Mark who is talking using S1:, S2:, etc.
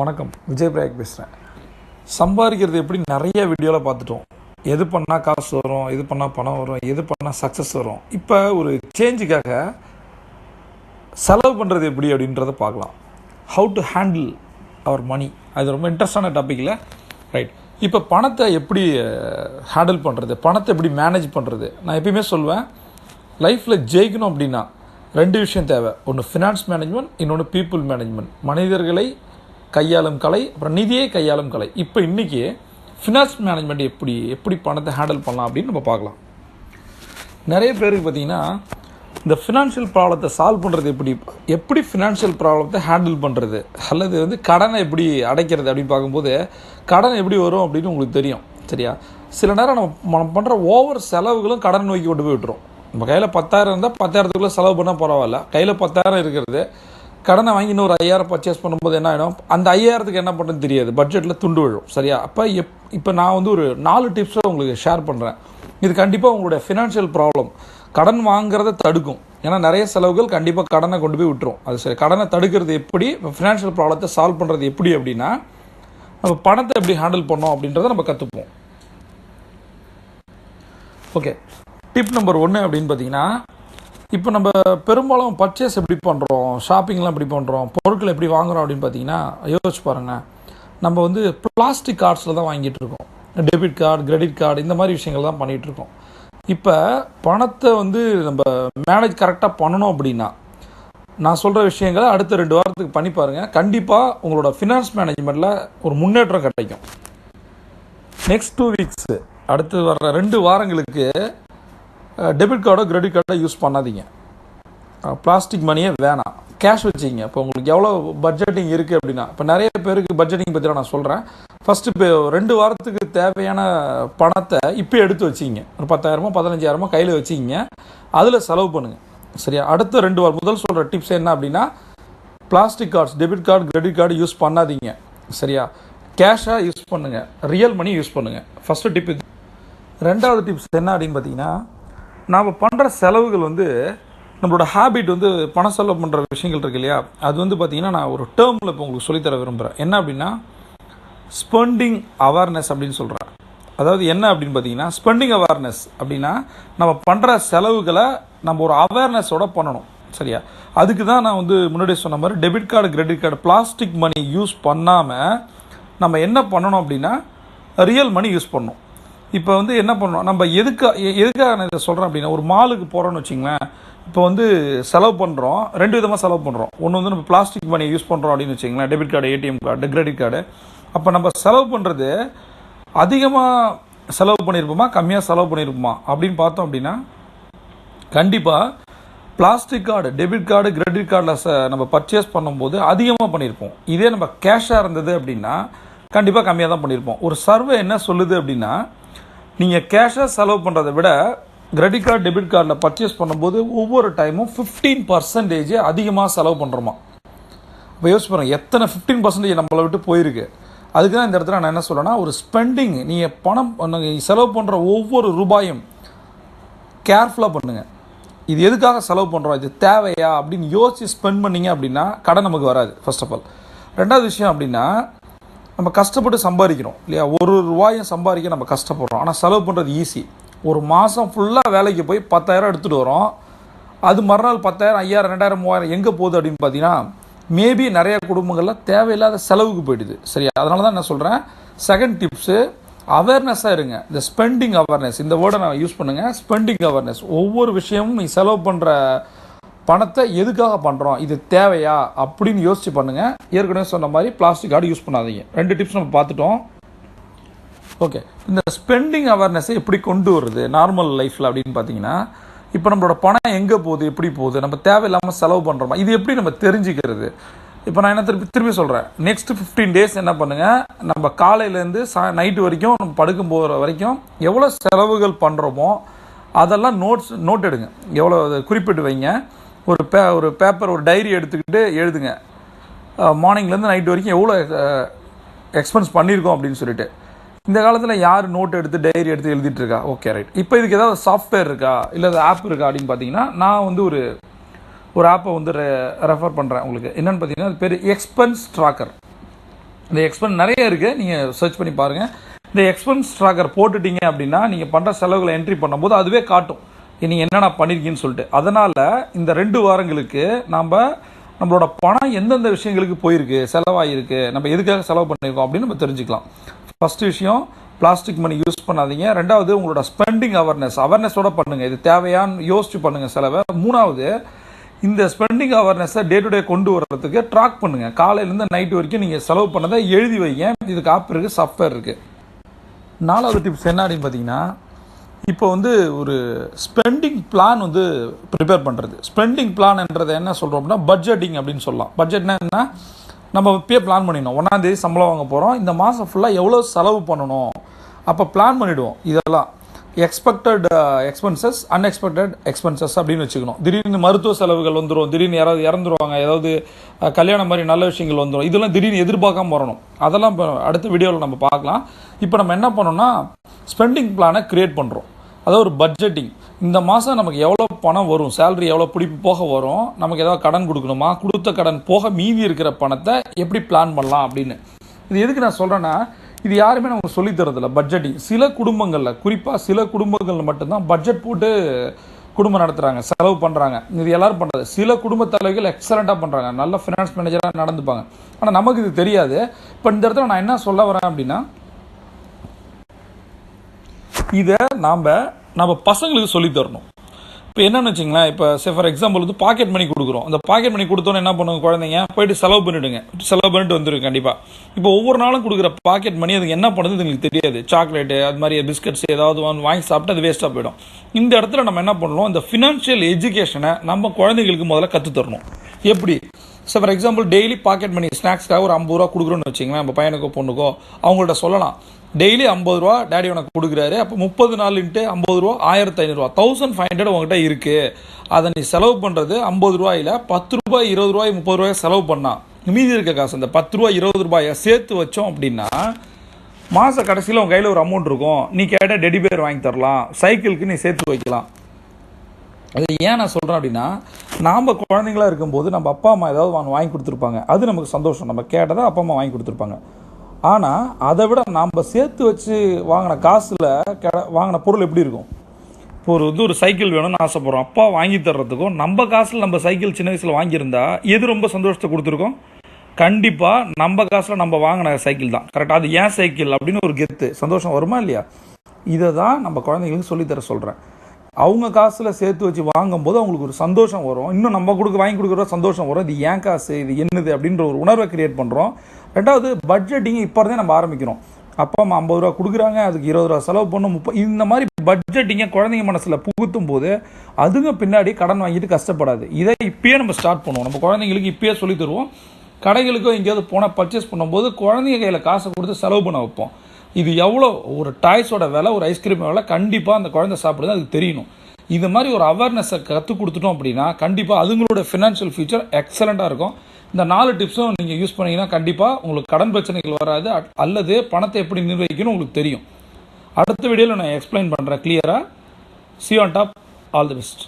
S1: வணக்கம். விஜய் பிரயாக் பேசுகிறேன் சம்பாதிக்கிறது எப்படி நிறைய வீடியோவில் பார்த்துட்டோம். எது பண்ணால் காசு வரும் எது பண்ணால் பணம் வரும் எது பண்ணால் சக்ஸஸ் வரும். இப்போ ஒரு சேஞ்சுக்காக செலவு பண்ணுறது எப்படி அப்படின்றத பார்க்கலாம். How to handle our money அது ரொம்ப இன்ட்ரெஸ்டான டாப்பிக்கில் ரைட் இப்போ பணத்தை எப்படி ஹேண்டில் பண்ணுறது பணத்தை எப்படி மேனேஜ் பண்ணுறது நான் எப்பயுமே சொல்வேன் லைஃப்பில் ஜெயிக்கணும் அப்படின்னா ரெண்டு விஷயம் தேவை. ஒன்று ஃபினான்ஸ் மேனேஜ்மெண்ட் இன்னொன்று பீப்புள் மேனேஜ்மெண்ட் மனிதர்களை கையாளும் கலை அப்புறம் நிதியை கையாளும் கலை. இப்போ இன்றைக்கி ஃபினான்ஸ் மேனேஜ்மெண்ட் எப்படி எப்படி பணத்தை ஹேண்டில் பண்ணலாம் அப்படின்னு நம்ம பார்க்கலாம். நிறைய பேருக்கு பார்த்தீங்கன்னா இந்த ஃபினான்ஷியல் ப்ராப்ளத்தை சால்வ் பண்ணுறது எப்படி எப்படி ஃபினான்ஷியல் ப்ராப்ளத்தை ஹேண்டில் பண்ணுறது அல்லது வந்து கடனை எப்படி அடைக்கிறது அப்படின்னு பார்க்கும்போது கடன் எப்படி வரும் அப்படின்னு உங்களுக்கு தெரியும் சரியா? சில நேரம் நம்ம நம்ம பண்ணுற ஓவர் செலவுகளும் கடன் நோக்கி கொண்டு போய் விட்டுரும். நம்ம கையில் பத்தாயிரம் இருந்தால் பத்தாயிரத்துக்குள்ளே செலவு பண்ணால் பரவாயில்ல. கையில் பத்தாயிரம் இருக்கிறது கடனை வாங்கி இன்னொரு ஐயாயிரம் பர்ச்சேஸ் பண்ணும்போது என்ன ஆகிடும் அந்த ஐயாயிரத்துக்கு என்ன பண்ணுறது தெரியாது. பட்ஜெட்டில் துண்டு விழும். சரியா? அப்போ எப் இப்போ நான் வந்து ஒரு நாலு டிப்ஸை உங்களுக்கு ஷேர் பண்ணுறேன் இது கண்டிப்பாக உங்களுடைய ஃபினான்ஷியல் ப்ராப்ளம் கடன் வாங்குறத தடுக்கும். ஏன்னா நிறைய செலவுகள் கண்டிப்பாக கடனை கொண்டு போய் விட்டுரும். அது சரி. கடனை தடுக்கிறது எப்படி? ஃபினான்ஷியல் ப்ராப்ளத்தை சால்வ் பண்ணுறது எப்படி அப்படின்னா நம்ம பணத்தை எப்படி ஹேண்டில் பண்ணோம் அப்படின்றத நம்ம கற்றுப்போம் ஓகே டிப் நம்பர் ஒன்று அப்படின்னு பார்த்தீங்கன்னா இப்போ நம்ம பெரும்பாலும் பர்ச்சேஸ் எப்படி பண்ணுறோம் ஷாப்பிங்லாம் எப்படி பண்ணுறோம் பொருட்கள் எப்படி வாங்குறோம் அப்படின்னு பார்த்தீங்கன்னா யோசிச்சு பாருங்கள் நம்ம வந்து பிளாஸ்டிக் கார்ட்ஸில் தான் வாங்கிட்டு இருக்கோம். டெபிட் கார்டு கிரெடிட் கார்டு இந்த மாதிரி விஷயங்கள் தான் பண்ணிகிட்டு இருக்கோம். இப்போ பணத்தை வந்து நம்ம மேனேஜ் கரெக்டாக பண்ணணும் அப்படின்னா நான் சொல்கிற விஷயங்களை அடுத்த ரெண்டு வாரத்துக்கு பண்ணி பாருங்கள் கண்டிப்பாக உங்களோட ஃபினான்ஸ் மேனேஜ்மெண்ட்டில் ஒரு முன்னேற்றம் கிடைக்கும். நெக்ஸ்ட் டூ வீக்ஸு அடுத்து வர்ற ரெண்டு வாரங்களுக்கு டெபிட் கார்டோ கிரெடிட் கார்டோ யூஸ் பண்ணாதீங்க. பிளாஸ்டிக் மணியே வேணாம். கேஷ் வச்சுங்க இப்போ உங்களுக்கு எவ்வளோ பட்ஜெட்டிங் இருக்குது அப்படின்னா இப்போ நிறைய பேருக்கு பட்ஜெட்டிங் பற்றி நான் சொல்கிறேன் ஃபஸ்ட்டு இப்போ ரெண்டு வாரத்துக்கு தேவையான பணத்தை இப்போ எடுத்து வச்சிங்க ஒரு பத்தாயிரமோ பதினஞ்சாயிரமோ கையில் வச்சிங்க அதில் செலவு பண்ணுங்கள் சரியா? அடுத்த ரெண்டு வாரம் முதல் சொல்கிற டிப்ஸ் என்ன அப்படின்னா plastic cards debit card credit card use பண்ணாதீங்க. சரியா? கேஷாக யூஸ் பண்ணுங்கள் ரியல் மணி யூஸ் பண்ணுங்கள் ஃபஸ்ட்டு டிப் ரெண்டாவது டிப்ஸ் என்ன அப்படின்னு பார்த்தீங்கன்னா நாம் பண்ணுற செலவுகள் வந்து நம்மளோட ஹேபிட் வந்து பண செலவு பண்ணுற விஷயங்கள் இருக்கு இல்லையா? அது வந்து பார்த்திங்கன்னா நான் ஒரு டேர்மில் இப்போ உங்களுக்கு சொல்லித்தர விரும்புகிறேன் என்ன அப்படின்னா ஸ்பெண்டிங் அவேர்னஸ் அப்படின்னு சொல்கிறேன் அதாவது என்ன அப்படின்னு பார்த்தீங்கன்னா ஸ்பெண்டிங் அவேர்னஸ் அப்படின்னா நம்ம பண்ணுற செலவுகளை நம்ம ஒரு அவேர்னஸோட பண்ணணும். சரியா? அதுக்கு தான் நான் வந்து முன்னாடி சொன்ன மாதிரி debit card credit card plastic money use பண்ணாமல் நம்ம என்ன பண்ணணும் அப்படின்னா ரியல் மணி யூஸ் பண்ணணும். இப்போ வந்து என்ன பண்ணணும்? நம்ம எதுக்கு எ- எதுக்காக நான் இதை சொல்கிறேன் அப்படின்னா ஒரு மாலுக்கு போகிறோன்னு வச்சிங்களேன் இப்போ வந்து செலவு பண்ணுறோம் ரெண்டு விதமாக செலவு பண்ணுறோம் ஒன்று வந்து நம்ம பிளாஸ்டிக் மணி யூஸ் பண்ணுறோம் அப்படின்னு வச்சிங்களேன் debit card ATM card credit card அப்போ நம்ம செலவு பண்ணுறது அதிகமாக செலவு பண்ணியிருப்போமா கம்மியாக செலவு பண்ணியிருப்போமா அப்படின்னு பார்த்தோம் அப்படின்னா கண்டிப்பாக plastic card debit card credit கார்டில் ச நம்ம பர்ச்சேஸ் பண்ணும்போது அதிகமாக பண்ணியிருப்போம் இதே நம்ம கேஷாக இருந்தது அப்படின்னா கண்டிப்பாக கம்மியாக தான் பண்ணியிருப்போம் ஒரு சர்வே என்ன சொல்லுது அப்படின்னா நீங்கள் கேஷாக செலவு பண்ணுறதை விட கிரெடிட் கார்டு டெபிட் கார்டில் பர்ச்சேஸ் பண்ணும்போது ஒவ்வொரு டைமும் ஃபிஃப்டீன் பர்சன்டேஜ் அதிகமாக செலவு பண்ணுறோமா இப்போ யோசிச்சு எத்தனை ஃபிஃப்டீன் பர்சன்டேஜ் நம்மளை விட்டு போயிருக்கு? அதுக்கு தான் இந்த இடத்துல நான் என்ன சொல்கிறேன்னா ஒரு ஸ்பெண்டிங் நீங்கள் பணம் நீங்க செலவு பண்ணுற ஒவ்வொரு ரூபாயும் கேர்ஃபுல்லாக பண்ணுங்கள் இது எதுக்காக செலவு பண்ணுறோம் இது தேவையா? அப்படின்னு யோசித்து ஸ்பெண்ட் பண்ணீங்க அப்படின்னா கடன் நமக்கு வராது ஃபர்ஸ்ட் ஆஃப் ஆல் ரெண்டாவது விஷயம் அப்படின்னா நம்ம கஷ்டப்பட்டு சம்பாதிக்கிறோம் இல்லையா? ஒரு ரூபாயும் சம்பாதிக்க நம்ம கஷ்டப்படுறோம். ஆனால் செலவு பண்ணுறது ஈஸி ஒரு மாதம் ஃபுல்லாக வேலைக்கு போய் பத்தாயிரம் எடுத்துகிட்டு வரோம் அது மறுநாள் பத்தாயிரம் ஐயாயிரம் ரெண்டாயிரம் மூவாயிரம் எங்கே போகுது அப்படின்னு பார்த்தீங்கன்னா மேபி நிறைய குடும்பங்களில் தேவையில்லாத செலவுக்கு போயிடுது. சரியா? அதனால தான் நான் சொல்கிறேன் செகண்ட் டிப்ஸு அவேர்னஸாக இருங்க. இந்த ஸ்பெண்டிங் அவேர்னஸ் இந்த வேர்டை நான் யூஸ் பண்ணுங்கள் ஸ்பெண்டிங் அவேர்னஸ் ஒவ்வொரு விஷயமும் நீ செலவு பண்ணுற பணத்தை எதுக்காக பண்ணுறோம் இது தேவையா? அப்படின்னு யோசிச்சு பண்ணுங்கள் ஏற்கனவே சொன்ன மாதிரி பிளாஸ்டிக் கார்டு யூஸ் பண்ணாதீங்க. ரெண்டு டிப்ஸ் நம்ம பார்த்துட்டோம். ஓகே இந்த ஸ்பெண்டிங் அவேர்னஸை எப்படி கொண்டு வருது நார்மல் லைஃப்பில் அப்படின்னு பார்த்தீங்கன்னா இப்போ நம்மளோட பணம் எங்கே போகுது? எப்படி போகுது? நம்ம தேவையில்லாமல் செலவு பண்ணுறோமா இது எப்படி நம்ம தெரிஞ்சுக்கிறது? இப்போ நான் என்ன திருப்பி திருப்பி சொல்கிறேன் நெக்ஸ்ட் ஃபிஃப்டீன் டேஸ் என்ன பண்ணுங்கள் நம்ம காலையிலேருந்து சா நைட்டு வரைக்கும் நம்ம படுக்கும் போகிற வரைக்கும் எவ்வளோ செலவுகள் பண்ணுறோமோ அதெல்லாம் நோட்ஸ் நோட் எடுங்க. எவ்வளோ குறிப்பிட்டு வைங்க. ஒரு பே ஒரு பேப்பர் ஒரு டைரி எடுத்துக்கிட்டு எழுதுங்க. மார்னிங்லேருந்து நைட் வரைக்கும் எவ்வளோ எக்ஸ்பென்ஸ் பண்ணியிருக்கோம் அப்படின்னு சொல்லிட்டு. இந்த காலத்தில் யார் நோட் எடுத்து டைரி எடுத்து எழுதிட்டு இருக்கா? ஓகே ரைட் இப்போ இதுக்கு ஏதாவது சாஃப்ட்வேர் இருக்கா? இல்லை ஆப் இருக்கா அப்படின்னு பார்த்தீங்கன்னா நான் வந்து ஒரு ஒரு ஆப்பை வந்து ரெஃபர் பண்ணுறேன் உங்களுக்கு. என்னன்னு பார்த்தீங்கன்னா அது பேர் எக்ஸ்பென்ஸ் ட்ராக்கர் இந்த எக்ஸ்பென்ஸ் நிறைய இருக்குது நீங்கள் சர்ச் பண்ணி பாருங்கள் இந்த எக்ஸ்பென்ஸ் ட்ராக்கர் போட்டுட்டீங்க அப்படின்னா நீங்கள் பண்ணுற செலவுகளை என்ட்ரி பண்ணும்போது அதுவே காட்டும். நீங்கள் என்னென்ன பண்ணியிருக்கீங்கன்னு சொல்லிட்டு. அதனால் இந்த ரெண்டு வாரங்களுக்கு நாம் நம்மளோட பணம் எந்தெந்த விஷயங்களுக்கு போயிருக்கு செலவாகிருக்கு நம்ம எதுக்காக செலவு பண்ணியிருக்கோம் அப்படின்னு நம்ம தெரிஞ்சுக்கலாம். ஃபஸ்ட்டு விஷயம் பிளாஸ்டிக் மணி யூஸ் பண்ணாதீங்க. ரெண்டாவது உங்களோட ஸ்பெண்டிங் அவேர்னஸ் அவர்னஸோட பண்ணுங்கள் இது தேவையான்னு யோசிச்சு பண்ணுங்கள் செலவை. மூணாவது இந்த ஸ்பெண்டிங் அவேர்னஸை டே டு டே கொண்டு வர்றதுக்கு ட்ராக் பண்ணுங்கள் காலையிலேருந்து நைட்டு வரைக்கும் நீங்கள் செலவு பண்ணதை எழுதி வைங்க. இதுக்கு ஆப் இருக்குது சாஃப்ட்வேர் இருக்குது நாலாவது டிப்ஸ் என்ன அப்படின்னு பார்த்தீங்கன்னா இப்போ வந்து ஒரு ஸ்பெண்டிங் பிளான் வந்து ப்ரிப்பேர் பண்ணுறது ஸ்பெண்டிங் பிளான்ன்றதை என்ன சொல்கிறோம் அப்படின்னா பட்ஜெட்டிங் அப்படின்னு சொல்லலாம். பட்ஜெட்னா என்ன? நம்ம இப்பயே பிளான் பண்ணிடணும். ஒன்றாந்தேதி சம்பளம் வாங்க போகிறோம் இந்த மாதம் ஃபுல்லாக எவ்வளோ செலவு பண்ணணும்? அப்போ பிளான் பண்ணிவிடுவோம் இதெல்லாம். எக்ஸ்பெக்டட் எக்ஸ்பென்சஸ் அன்எக்ஸ்பெக்டட் எக்ஸ்பென்சஸ் அப்படின்னு வச்சுக்கணும். திடீர்னு மருத்துவ செலவுகள் வந்துடும் திடீர்னு யாராவது இறந்துருவாங்க. ஏதாவது கல்யாணம் மாதிரி நல்ல விஷயங்கள் வந்துடும் இதெல்லாம் திடீர்னு எதிர்பார்க்காம வரணும். அதெல்லாம் இப்போ அடுத்த வீடியோவில் நம்ம பார்க்கலாம். இப்போ நம்ம என்ன பண்ணோம்னா ஸ்பெண்டிங் பிளானை கிரியேட் பண்ணுறோம் அதாவது ஒரு பட்ஜெட்டிங் இந்த மாதம் நமக்கு எவ்வளோ பணம் வரும் சேலரி எவ்வளோ பிடிப்பு போக வரும் நமக்கு ஏதாவது கடன் கொடுக்கணுமா? கொடுத்த கடன் போக மீதி இருக்கிற பணத்தை எப்படி பிளான் பண்ணலாம் அப்படின்னு. இது எதுக்கு நான் சொல்கிறேன்னா இது யாருமே நமக்கு சொல்லித் தரதில்ல பட்ஜெட்டிங் சில குடும்பங்களில் குறிப்பாக சில குடும்பங்களில் மட்டும்தான் பட்ஜெட் போட்டு குடும்பம் நடத்துகிறாங்க செலவு பண்ணுறாங்க இது எல்லோரும் பண்ணுறது சில குடும்ப தலைவர்கள் எக்ஸலண்ட்டாக பண்ணுறாங்க நல்ல ஃபினான்ஸ் மேனேஜராக நடந்துப்பாங்க. ஆனால் நமக்கு இது தெரியாது. இப்போ இந்த இடத்துல நான் என்ன சொல்ல வரேன் அப்படின்னா இதை நாம் நம்ம பசங்களுக்கு சொல்லித் தரணும். இப்போ என்னென்னு வச்சுங்களேன் இப்போ சே ஃபார் எக்ஸாம்பிள் வந்து பாக்கெட் மணி கொடுக்குறோம். அந்த பாக்கெட் மணி கொடுத்தோன்னே என்ன பண்ணுங்க குழந்தைங்க? போயிட்டு செலவு பண்ணிவிடுங்க செலவு பண்ணிட்டு வந்துருக்கு கண்டிப்பாக இப்போ ஒவ்வொரு நாளும் கொடுக்குற பாக்கெட் மணி அதுக்கு என்ன பண்ணுது எங்களுக்கு தெரியாது. சாக்லேட்டு அது மாதிரி பிஸ்கட்ஸ் ஏதாவது வாங்கி வாங்கி சாப்பிட்டு அது வேஸ்ட்டாக போயிடும். இந்த இடத்துல நம்ம என்ன பண்ணணும்? இந்த ஃபினான்ஷியல் எஜுகேஷனை நம்ம குழந்தைங்களுக்கு முதல்ல கற்றுத் தரணும். எப்படி? So for example daily pocket money ஸ்நாக்ஸ்க்காக ஒரு ஐம்பது ரூபா கொடுக்குறோன்னு வச்சிங்களேன் நம்ம பையனுக்கோ பொண்ணுக்கோ அவங்கள்ட்ட சொல்லலாம். டெய்லி ஐம்பது ரூபா டேடி உனக்கு கொடுக்குறாரு. அப்போ முப்பது நாள் ஐம்பது ரூபா ஆயிரத்தி ஐநூறுரூவா தௌசண்ட் ஃபைவ் ஹண்ட்ரட் உங்ககிட்ட இருக்குது அதை நீ செலவு பண்ணுறது ஐம்பது ரூபாயில் பத்து ரூபாய் இருபது ரூபாய் முப்பது ரூபாய் செலவு பண்ணால் மீதி இருக்க காசு அந்த பத்து ரூபா இருபது ரூபாயை சேர்த்து வச்சோம் அப்படின்னா மாத கடைசியில் உங்கள் கையில் ஒரு அமௌண்ட் இருக்கும். நீ கேட்டால் டெடி பேர் வாங்கி தரலாம். சைக்கிளுக்கு நீ சேர்த்து வைக்கலாம். அது ஏன் நான் சொல்கிறேன் அப்படின்னா நாம் குழந்தைங்களா இருக்கும்போது நம்ம அப்பா அம்மா ஏதாவது வாங்க வாங்கி கொடுத்துருப்பாங்க. அது நமக்கு சந்தோஷம். நம்ம கேட்டதை அப்பா அம்மா வாங்கி கொடுத்துருப்பாங்க. ஆனால் அதை விட நாம் சேர்த்து வச்சு வாங்கின காசில் கெட வாங்கின பொருள் எப்படி இருக்கும்? இப்போ ஒரு வந்து ஒரு சைக்கிள் வேணும்னு ஆசைப்படுறோம். அப்பா வாங்கி தர்றதுக்கும் நம்ம காசில் நம்ம சைக்கிள் சின்ன வயசில் வாங்கியிருந்தா எது ரொம்ப சந்தோஷத்தை கொடுத்துருக்கோம்? கண்டிப்பாக நம்ம காசில் நம்ம வாங்கின சைக்கிள் தான். கரெக்டாக அது ஏன் சைக்கிள் அப்படின்னு ஒரு கெத்து. சந்தோஷம் வருமா இல்லையா? இதை தான் நம்ம குழந்தைங்களுக்கு சொல்லித்தர சொல்கிறேன் அவங்க காசில் சேர்த்து வச்சு வாங்கும்போது அவங்களுக்கு ஒரு சந்தோஷம் வரும். இன்னும் நம்ம கொடுக்க வாங்கி கொடுக்குற சந்தோஷம் வரும். இது ஏன் காசு? இது என்னது? அப்படின்ற ஒரு உணர்வை கிரியேட் பண்ணுறோம் ரெண்டாவது பட்ஜெட்டிங் இப்போ இருந்தே நம்ம ஆரம்பிக்கிறோம். அப்பா அம்மா ஐம்பது ரூபா கொடுக்குறாங்க அதுக்கு இருபது ரூபா செலவு பண்ணும். முப்பது இந்த மாதிரி பட்ஜெட்டிங்கை குழந்தைங்க மனசில் புகுத்தும் போது அதுங்க பின்னாடி கடன் வாங்கிட்டு கஷ்டப்படாது. இதை இப்பயே நம்ம ஸ்டார்ட் பண்ணுவோம். நம்ம குழந்தைங்களுக்கு இப்பயே சொல்லி தருவோம். கடைகளுக்கோ எங்கேயாவது போனால் பர்ச்சேஸ் பண்ணும்போது குழந்தைங்க கையில் காசை கொடுத்து செலவு பண்ண வைப்போம். இது எவ்வளோ ஒரு டாய்ஸோட விலை ஒரு ஐஸ்கிரீம் விலை கண்டிப்பாக அந்த குழந்தை சாப்பிடுது அதுக்கு தெரியணும். இது மாதிரி ஒரு அவேர்னஸை கற்றுக் கொடுத்துட்டோம் அப்படின்னா கண்டிப்பாக அதுங்களோட ஃபினான்ஷியல் ஃபியூச்சர் எக்ஸலண்ட்டாக இருக்கும். இந்த நாலு டிப்ஸும் நீங்கள் யூஸ் பண்ணீங்கன்னா கண்டிப்பாக உங்களுக்கு கடன் பிரச்சனைகள் வராது. அல்லது பணத்தை எப்படி நிர்வகிக்கணும் உங்களுக்கு தெரியும். அடுத்த வீடியோவில் நான் எக்ஸ்பிளைன் பண்ணுறேன் கிளியராக see on top all the best